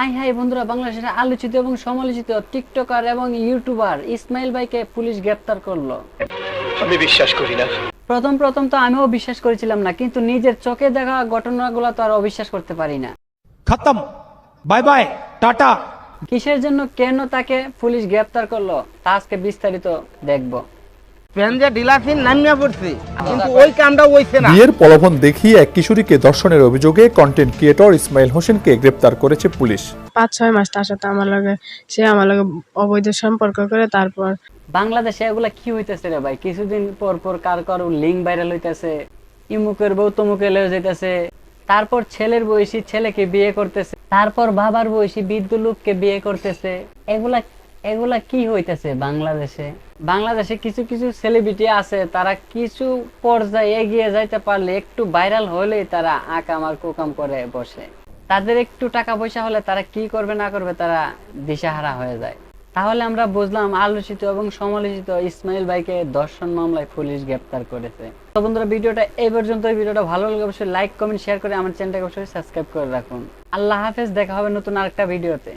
I high বন্ধুরা বাংলাদেশের আলোচিত এবং সমালোচিত টিকটকার এবং ইউটিউবার ইসমাইল ভাইকে পুলিশ গ্রেপ্তার করল। আমি বিশ্বাস করি না। প্রথম প্রথম তো আমিও বিশ্বাস করেছিলাম না কিন্তু নিজের চোখে দেখা ঘটনাগুলো তো আর অবিশ্বাস করতে পারি না। খতম। Bye bye tata. কিসের জন্য কেন তাকে পুলিশ গ্রেপ্তার করল তা আজকে বিস্তারিত দেখব। প্যান্জা ডিলাসিন নামিয়া পড়ছে। কিন্তু ওই কামটা হইছে না। বিয়ের প্রলোভন দেখিয়ে এক কিশোরীকে ধর্ষণের অভিযোগে কন্টেন্ট ক্রিয়েটর ইসমাইল হোসেনকে গ্রেপ্তার করেছে পুলিশ। পাঁচ ছয় মাস তার সাথে আমার লগে সে আমার লগে অবৈধ সম্পর্ক করে তারপর বাংলাদেশে এগুলা কি হইতেছে রে ভাই? কিছুদিন পর পর কার কারও লিঙ্ক ভাইরাল হইতেছে ইমুকের বউ তমুকে লেগে যাইতেছে তারপর ছেলের বয়সী ছেলেকে বিয়ে করতেছে তারপর বাবার বয়সী বৃদ্ধ লোককে বিয়ে করতেছে এগুলা এগুলা কি হইতেছে বাংলাদেশে? বাংলাদেশে কিছু কিছু সেলিব্রিটি আছে, তারা কিছু পর্যায়ে এগিয়ে যাইতে পারলে একটু ভাইরাল হলেই তারা আকাম আর কুকাম করে বসে। তাদের একটু টাকা পয়সা হলে তারা কি করবে না করবে তারা দিশাহারা হয়ে যায়। তাহলে আমরা বুঝলাম আলোচিত এবং সমালোচিত ইসমাইল ভাইকে দর্শন মামলায় পুলিশ গ্রেপ্তার করেছে। তো বন্ধুরা, ভিডিওটা এই পর্যন্ত। ভিডিওটা ভালো লাগলে অবশ্যই লাইক কমেন্ট শেয়ার করে আমার চ্যানেলটাকে অবশ্যই সাবস্ক্রাইব করে রাখুন। আল্লাহ হাফেজ, দেখা হবে নতুন আরেকটা ভিডিওতে।